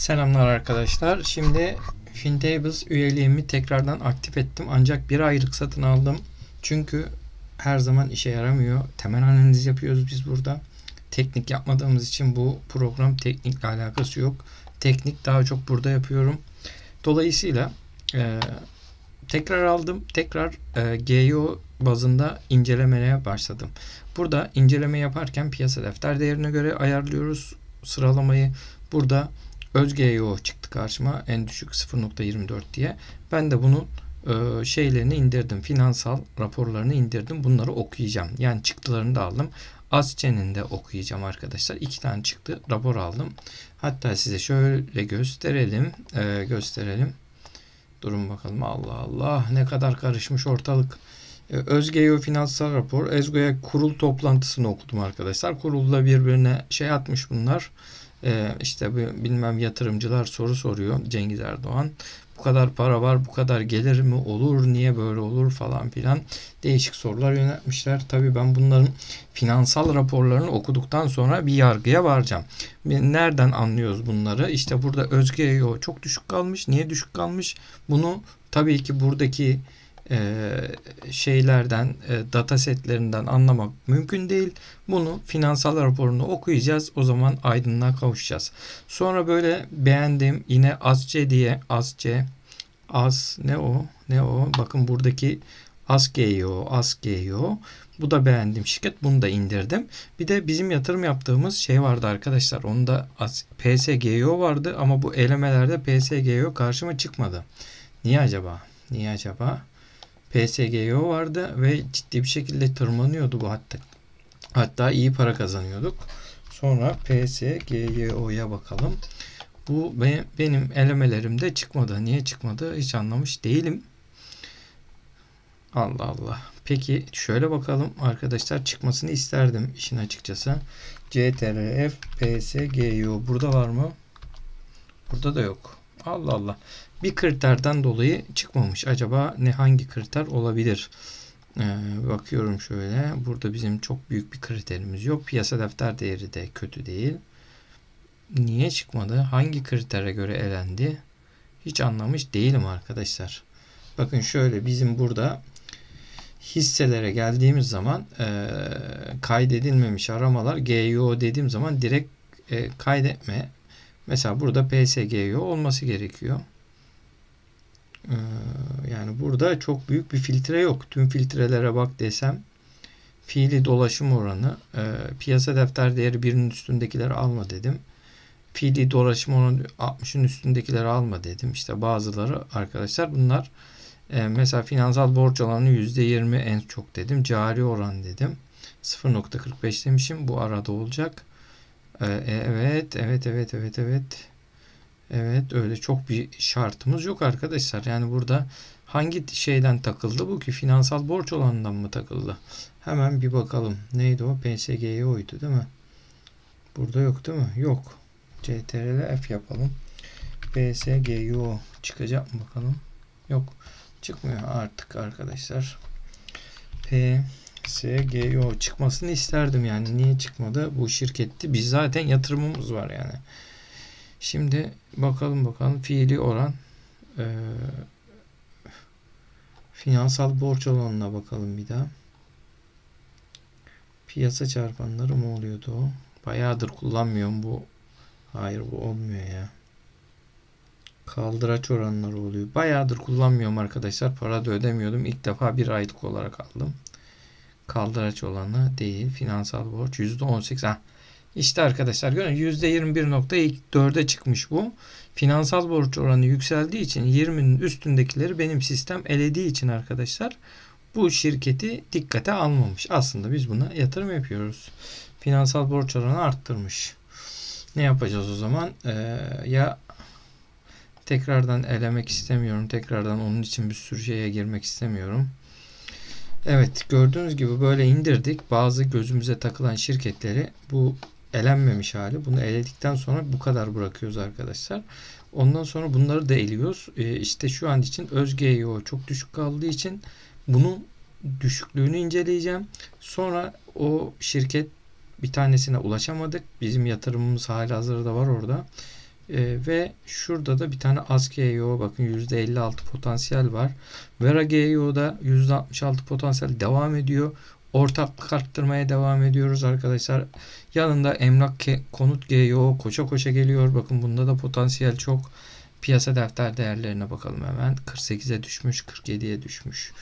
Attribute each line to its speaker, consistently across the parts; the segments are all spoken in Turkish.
Speaker 1: Selamlar arkadaşlar. Şimdi FinTables üyeliğimi tekrardan aktif ettim. Ancak bir aylık satın aldım. Çünkü her zaman işe yaramıyor. Temel analiz yapıyoruz biz burada. Teknik yapmadığımız için bu program teknikle alakası yok. Teknik daha çok burada yapıyorum. Dolayısıyla e, tekrar aldım. Tekrar e, GEO bazında incelemeye başladım. Burada inceleme yaparken piyasa defter değerine göre ayarlıyoruz sıralamayı. Burada Özgeo çıktı karşıma en düşük 0.24 diye. Ben de bunun e, şeylerini indirdim. Finansal raporlarını indirdim. Bunları okuyacağım. Yani çıktılarını da aldım. Asçe'nin de okuyacağım arkadaşlar. İki tane çıktı rapor aldım. Hatta size şöyle gösterelim. E, gösterelim. Durun bakalım. Allah Allah ne kadar karışmış ortalık. E, Özgeo finansal rapor. Ezgo'ya kurul toplantısını okudum arkadaşlar. Kurulda birbirine şey atmış bunlar. Ee, işte bilmem yatırımcılar soru soruyor Cengiz Erdoğan. Bu kadar para var, bu kadar gelir mi olur, niye böyle olur falan filan değişik sorular yöneltmişler. Tabii ben bunların finansal raporlarını okuduktan sonra bir yargıya varacağım. Nereden anlıyoruz bunları? İşte burada Özge çok düşük kalmış. Niye düşük kalmış? Bunu tabii ki buradaki şeylerden, e, data setlerinden anlamak mümkün değil. Bunu finansal raporunu okuyacağız. O zaman aydınlığa kavuşacağız. Sonra böyle beğendim yine ASC diye ASC AS ne o? Ne o? Bakın buradaki ASGEO, ASGEO. Bu da beğendim şirket. Bunu da indirdim. Bir de bizim yatırım yaptığımız şey vardı arkadaşlar. Onda PSGEO vardı ama bu elemelerde PSGEO karşıma çıkmadı. Niye acaba? Niye acaba? PSGO vardı ve ciddi bir şekilde tırmanıyordu bu hatta. Hatta iyi para kazanıyorduk. Sonra PSGO'ya bakalım. Bu benim elemelerimde çıkmadı. Niye çıkmadı hiç anlamış değilim. Allah Allah. Peki şöyle bakalım arkadaşlar çıkmasını isterdim işin açıkçası. CTRF PSGO burada var mı? Burada da yok. Allah Allah. Bir kriterden dolayı çıkmamış. Acaba ne hangi kriter olabilir? Ee, bakıyorum şöyle. Burada bizim çok büyük bir kriterimiz yok. Piyasa defter değeri de kötü değil. Niye çıkmadı? Hangi kritere göre elendi? Hiç anlamış değilim arkadaşlar. Bakın şöyle bizim burada hisselere geldiğimiz zaman e, kaydedilmemiş aramalar GUO dediğim zaman direkt e, kaydetme Mesela burada PSGO olması gerekiyor. Ee, yani burada çok büyük bir filtre yok. Tüm filtrelere bak desem fiili dolaşım oranı e, piyasa defter değeri birinin üstündekileri alma dedim. Fiili dolaşım oranı 60'ın üstündekileri alma dedim. İşte bazıları arkadaşlar bunlar e, mesela finansal borç oranı %20 en çok dedim. Cari oran dedim. 0.45 demişim. Bu arada olacak. Ee, e, evet, evet, evet, evet, evet. Evet, öyle çok bir şartımız yok arkadaşlar. Yani burada hangi şeyden takıldı bu ki? Finansal borç olanından mı takıldı? Hemen bir bakalım. Neydi o? PSG'ydi değil mi? Burada yok değil mi? Yok. CTRL F yapalım. PSGO çıkacak mı bakalım? Yok. Çıkmıyor artık arkadaşlar. P SGO çıkmasını isterdim yani. Niye çıkmadı? Bu şirketti. Biz zaten yatırımımız var yani. Şimdi bakalım bakalım fiili oran e, finansal borç olanına bakalım bir daha. Piyasa çarpanları mı oluyordu o? Bayağıdır kullanmıyorum bu. Hayır bu olmuyor ya. Kaldıraç oranları oluyor. Bayağıdır kullanmıyorum arkadaşlar. Para da ödemiyordum. İlk defa bir aylık olarak aldım kaldıraç olanı değil. Finansal borç %18. Ha. İşte arkadaşlar görün %21.4'e çıkmış bu. Finansal borç oranı yükseldiği için 20'nin üstündekileri benim sistem elediği için arkadaşlar bu şirketi dikkate almamış. Aslında biz buna yatırım yapıyoruz. Finansal borç oranı arttırmış. Ne yapacağız o zaman? Ee, ya tekrardan elemek istemiyorum. Tekrardan onun için bir sürü şeye girmek istemiyorum. Evet gördüğünüz gibi böyle indirdik. Bazı gözümüze takılan şirketleri bu elenmemiş hali. Bunu eledikten sonra bu kadar bırakıyoruz arkadaşlar. Ondan sonra bunları da eliyoruz. Ee, işte şu an için Özgeo çok düşük kaldığı için bunun düşüklüğünü inceleyeceğim. Sonra o şirket bir tanesine ulaşamadık. Bizim yatırımımız hala hazırda var orada. Ee, ve şurada da bir tane az GEO bakın %56 potansiyel var. Vera GEO'da %66 potansiyel devam ediyor. Ortaklık arttırmaya devam ediyoruz arkadaşlar. Yanında emlak konut GEO koşa koşa geliyor. Bakın bunda da potansiyel çok. Piyasa defter değerlerine bakalım hemen. 48'e düşmüş, 47'ye düşmüş.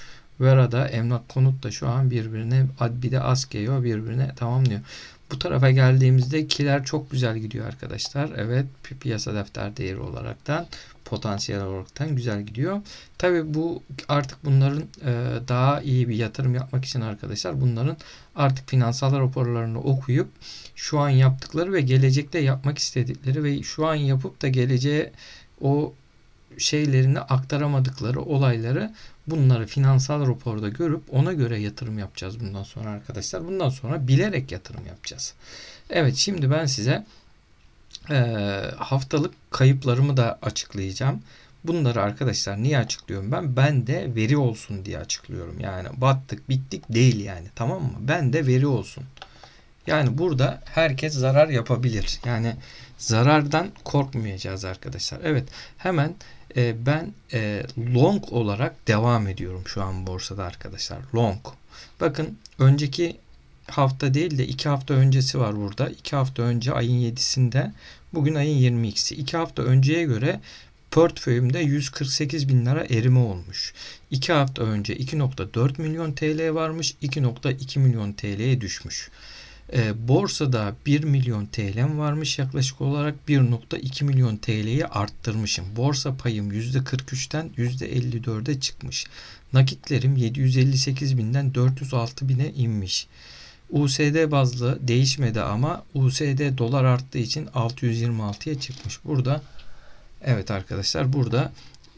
Speaker 1: Vera'da emlak konut da şu an birbirine bir de az GEO birbirine tamamlıyor. Bu tarafa geldiğimizde kiler çok güzel gidiyor arkadaşlar. Evet piyasa defter değeri olaraktan potansiyel olaraktan güzel gidiyor. Tabi bu artık bunların e, daha iyi bir yatırım yapmak için arkadaşlar bunların artık finansal raporlarını okuyup şu an yaptıkları ve gelecekte yapmak istedikleri ve şu an yapıp da geleceğe o şeylerini aktaramadıkları olayları bunları finansal raporda görüp ona göre yatırım yapacağız bundan sonra arkadaşlar. Bundan sonra bilerek yatırım yapacağız. Evet şimdi ben size e, haftalık kayıplarımı da açıklayacağım. Bunları arkadaşlar niye açıklıyorum ben? Ben de veri olsun diye açıklıyorum. Yani battık bittik değil yani tamam mı? Ben de veri olsun. Yani burada herkes zarar yapabilir. Yani zarardan korkmayacağız arkadaşlar. Evet hemen e, ben e, long olarak devam ediyorum şu an borsada arkadaşlar. Long. Bakın önceki hafta değil de iki hafta öncesi var burada. İki hafta önce ayın 7'sinde bugün ayın 22'si. İki hafta önceye göre portföyümde 148 bin lira erime olmuş. 2 hafta önce 2.4 milyon TL varmış. 2.2 milyon TL'ye düşmüş. E, borsada 1 milyon TL'm varmış yaklaşık olarak 1.2 milyon TL'yi arttırmışım. Borsa payım %43'ten %54'e çıkmış. Nakitlerim 758 binden 406 bine inmiş. USD bazlı değişmedi ama USD dolar arttığı için 626'ya çıkmış. Burada evet arkadaşlar burada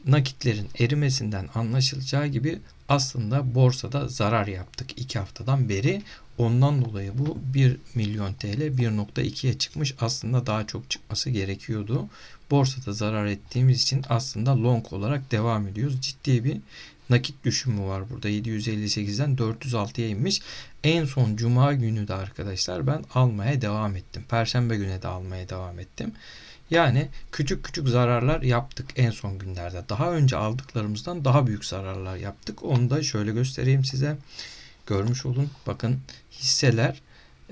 Speaker 1: nakitlerin erimesinden anlaşılacağı gibi aslında borsada zarar yaptık 2 haftadan beri. Ondan dolayı bu 1 milyon TL 1.2'ye çıkmış. Aslında daha çok çıkması gerekiyordu. Borsada zarar ettiğimiz için aslında long olarak devam ediyoruz. Ciddi bir nakit düşümü var burada. 758'den 406'ya inmiş. En son cuma günü de arkadaşlar ben almaya devam ettim. Perşembe güne de almaya devam ettim. Yani küçük küçük zararlar yaptık en son günlerde. Daha önce aldıklarımızdan daha büyük zararlar yaptık. Onu da şöyle göstereyim size. Görmüş olun. Bakın hisseler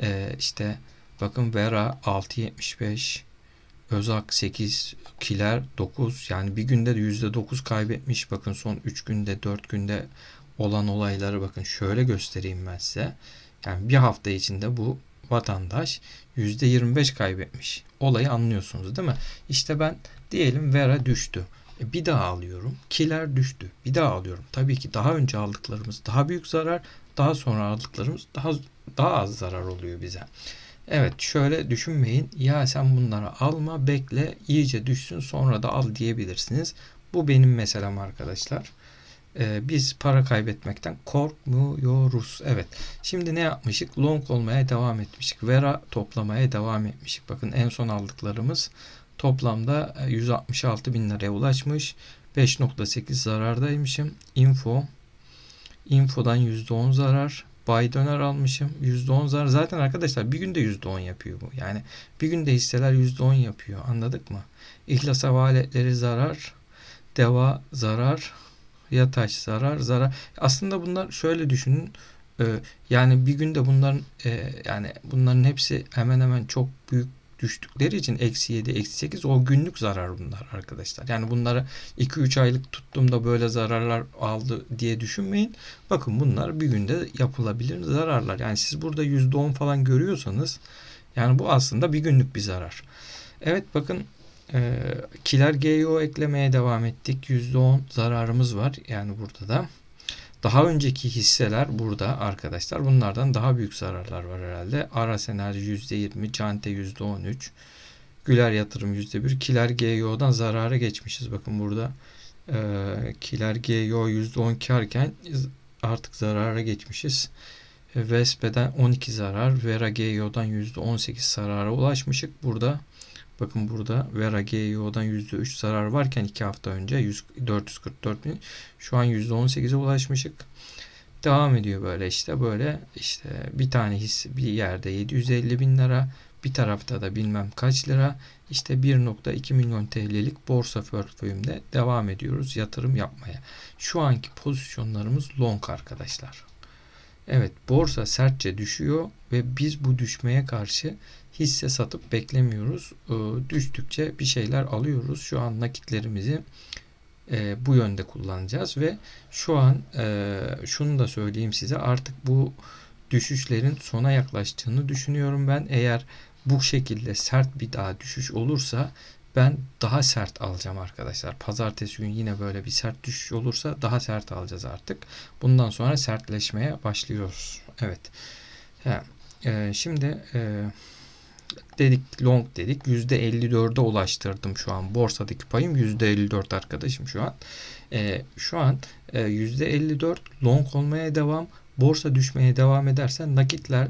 Speaker 1: e, işte bakın Vera 6.75 Özak 8 Kiler 9 yani bir günde de %9 kaybetmiş. Bakın son 3 günde 4 günde olan olayları bakın şöyle göstereyim ben size. Yani bir hafta içinde bu vatandaş %25 kaybetmiş. Olayı anlıyorsunuz değil mi? İşte ben diyelim Vera düştü. E bir daha alıyorum. Kiler düştü. Bir daha alıyorum. Tabii ki daha önce aldıklarımız daha büyük zarar. Daha sonra aldıklarımız daha daha az zarar oluyor bize. Evet şöyle düşünmeyin. Ya sen bunları alma bekle iyice düşsün sonra da al diyebilirsiniz. Bu benim meselem arkadaşlar. Ee, biz para kaybetmekten korkmuyoruz. Evet. Şimdi ne yapmışık? Long olmaya devam etmişik. Vera toplamaya devam etmişik. Bakın en son aldıklarımız toplamda 166 e, bin liraya ulaşmış. 5.8 zarardaymışım. Info. Info'dan %10 zarar. Buy döner almışım. %10 zarar. Zaten arkadaşlar bir günde %10 yapıyor bu. Yani bir günde hisseler %10 yapıyor. Anladık mı? İhlas havaletleri zarar. Deva zarar. Yataş zarar. Zarar. Aslında bunlar şöyle düşünün. Ee, yani bir günde bunların e, yani bunların hepsi hemen hemen çok büyük düştükleri için eksi 7, eksi 8 o günlük zarar bunlar arkadaşlar. Yani bunları 2-3 aylık tuttuğumda böyle zararlar aldı diye düşünmeyin. Bakın bunlar bir günde yapılabilir zararlar. Yani siz burada %10 falan görüyorsanız yani bu aslında bir günlük bir zarar. Evet bakın e, Kiler GEO eklemeye devam ettik. %10 zararımız var. Yani burada da. Daha önceki hisseler burada arkadaşlar. Bunlardan daha büyük zararlar var herhalde. Aras Enerji %20, Cante %13, Güler Yatırım %1, Kiler GEO'dan zarara geçmişiz. Bakın burada e, Kiler GEO %10 karken artık zarara geçmişiz. E, Vespe'den 12 zarar, Vera GEO'dan %18 zarara ulaşmışık. Burada Bakın burada Vera GEO'dan %3 zarar varken 2 hafta önce 100, 444 bin. Şu an %18'e ulaşmışık. Devam ediyor böyle işte böyle işte bir tane his bir yerde 750 bin lira Bir tarafta da bilmem kaç lira. İşte 1.2 milyon TL'lik borsa portföyümde devam ediyoruz yatırım yapmaya. Şu anki pozisyonlarımız long arkadaşlar. Evet borsa sertçe düşüyor ve biz bu düşmeye karşı hisse satıp beklemiyoruz. Ee, düştükçe bir şeyler alıyoruz. Şu an nakitlerimizi e, bu yönde kullanacağız ve şu an e, şunu da söyleyeyim size artık bu düşüşlerin sona yaklaştığını düşünüyorum ben. Eğer bu şekilde sert bir daha düşüş olursa ben daha sert alacağım arkadaşlar. Pazartesi gün yine böyle bir sert düşüş olursa daha sert alacağız artık. Bundan sonra sertleşmeye başlıyoruz. Evet. Ha, e, şimdi e, dedik long dedik. %54'e ulaştırdım şu an. Borsadaki payım %54 arkadaşım şu an. E, şu an e, %54 long olmaya devam. Borsa düşmeye devam ederse nakitler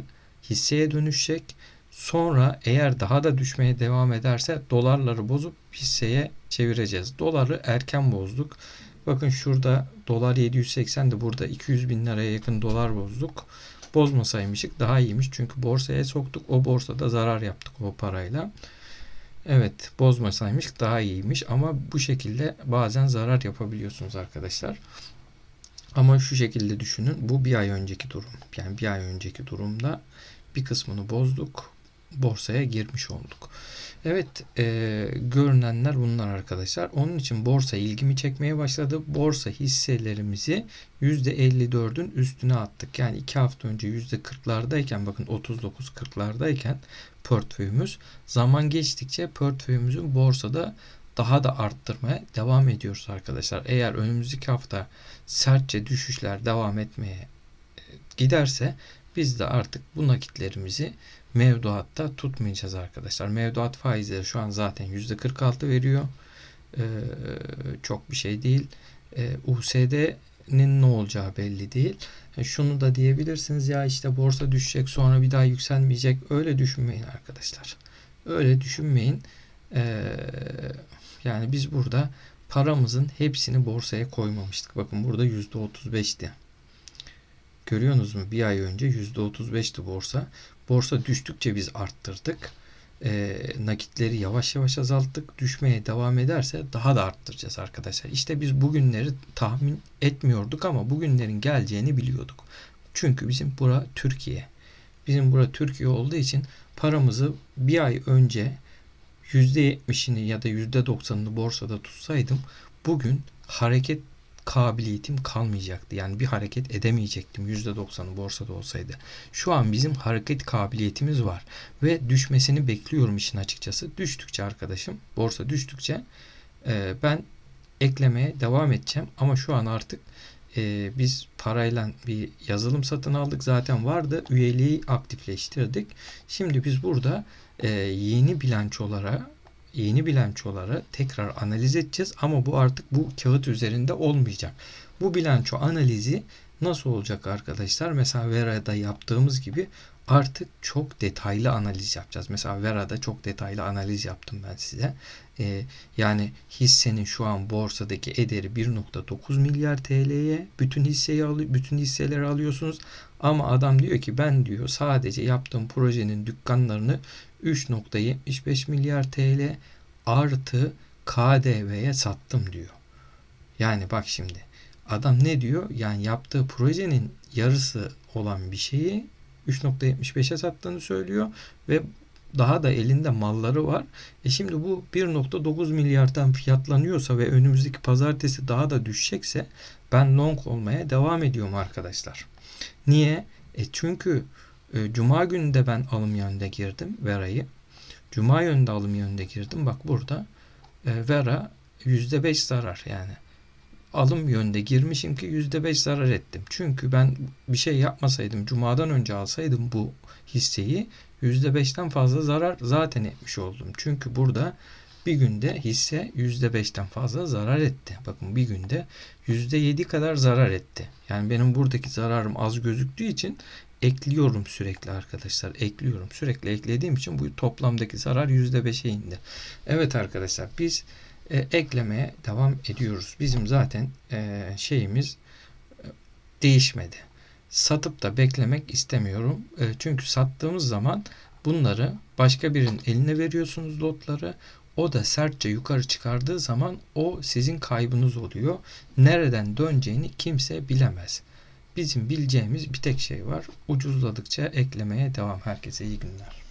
Speaker 1: hisseye dönüşecek. Sonra eğer daha da düşmeye devam ederse dolarları bozup hisseye çevireceğiz. Doları erken bozduk. Bakın şurada dolar 780 de burada 200 bin liraya yakın dolar bozduk. Bozmasaymışık daha iyiymiş. Çünkü borsaya soktuk. O borsada zarar yaptık o parayla. Evet bozmasaymış daha iyiymiş. Ama bu şekilde bazen zarar yapabiliyorsunuz arkadaşlar. Ama şu şekilde düşünün. Bu bir ay önceki durum. Yani bir ay önceki durumda bir kısmını bozduk borsaya girmiş olduk. Evet e, görünenler bunlar arkadaşlar. Onun için borsa ilgimi çekmeye başladı. Borsa hisselerimizi %54'ün üstüne attık. Yani 2 hafta önce %40'lardayken bakın 39-40'lardayken portföyümüz zaman geçtikçe portföyümüzün borsada daha da arttırmaya devam ediyoruz arkadaşlar. Eğer önümüzdeki hafta sertçe düşüşler devam etmeye e, giderse biz de artık bu nakitlerimizi mevduatta tutmayacağız arkadaşlar. Mevduat faizleri şu an zaten %46 veriyor. Ee, çok bir şey değil. Ee, USD'nin ne olacağı belli değil. Yani e, şunu da diyebilirsiniz ya işte borsa düşecek sonra bir daha yükselmeyecek. Öyle düşünmeyin arkadaşlar. Öyle düşünmeyin. Ee, yani biz burada paramızın hepsini borsaya koymamıştık. Bakın burada %35'ti. Görüyorsunuz mu? Bir ay önce %35'ti borsa. Borsa düştükçe biz arttırdık. E, nakitleri yavaş yavaş azalttık. Düşmeye devam ederse daha da arttıracağız arkadaşlar. İşte biz bugünleri tahmin etmiyorduk ama bugünlerin geleceğini biliyorduk. Çünkü bizim bura Türkiye. Bizim bura Türkiye olduğu için paramızı bir ay önce %70'ini ya da %90'ını borsada tutsaydım bugün hareket kabiliyetim kalmayacaktı. Yani bir hareket edemeyecektim %90'ı borsada olsaydı. Şu an bizim hareket kabiliyetimiz var ve düşmesini bekliyorum işin açıkçası. Düştükçe arkadaşım borsa düştükçe e, ben eklemeye devam edeceğim ama şu an artık e, biz parayla bir yazılım satın aldık zaten vardı üyeliği aktifleştirdik. Şimdi biz burada e, yeni bilançolara yeni bilançoları tekrar analiz edeceğiz ama bu artık bu kağıt üzerinde olmayacak. Bu bilanço analizi nasıl olacak arkadaşlar? Mesela Vera'da yaptığımız gibi artık çok detaylı analiz yapacağız. Mesela Vera'da çok detaylı analiz yaptım ben size. Ee, yani hissenin şu an borsadaki ederi 1.9 milyar TL'ye bütün hisseyi alıyor, bütün hisseleri alıyorsunuz. Ama adam diyor ki ben diyor sadece yaptığım projenin dükkanlarını 3.75 milyar TL artı KDV'ye sattım diyor. Yani bak şimdi adam ne diyor? Yani yaptığı projenin yarısı olan bir şeyi 3.75'e sattığını söylüyor ve daha da elinde malları var. E şimdi bu 1.9 milyardan fiyatlanıyorsa ve önümüzdeki pazartesi daha da düşecekse ben long olmaya devam ediyorum arkadaşlar. Niye? E çünkü e, Cuma günü de ben alım yönde girdim Vera'yı. Cuma yönde alım yönde girdim. Bak burada e, Vera %5 zarar yani. Alım yönde girmişim ki %5 zarar ettim. Çünkü ben bir şey yapmasaydım, Cuma'dan önce alsaydım bu hisseyi %5'ten fazla zarar zaten etmiş oldum. Çünkü burada bir günde hisse %5'ten fazla zarar etti. Bakın bir günde %7 kadar zarar etti. Yani benim buradaki zararım az gözüktüğü için ekliyorum sürekli arkadaşlar. Ekliyorum. Sürekli eklediğim için bu toplamdaki zarar %5'e indi. Evet arkadaşlar biz e, eklemeye devam ediyoruz. Bizim zaten e, şeyimiz e, değişmedi. Satıp da beklemek istemiyorum. E, çünkü sattığımız zaman Bunları başka birinin eline veriyorsunuz lotları. O da sertçe yukarı çıkardığı zaman o sizin kaybınız oluyor. Nereden döneceğini kimse bilemez. Bizim bileceğimiz bir tek şey var. Ucuzladıkça eklemeye devam. Herkese iyi günler.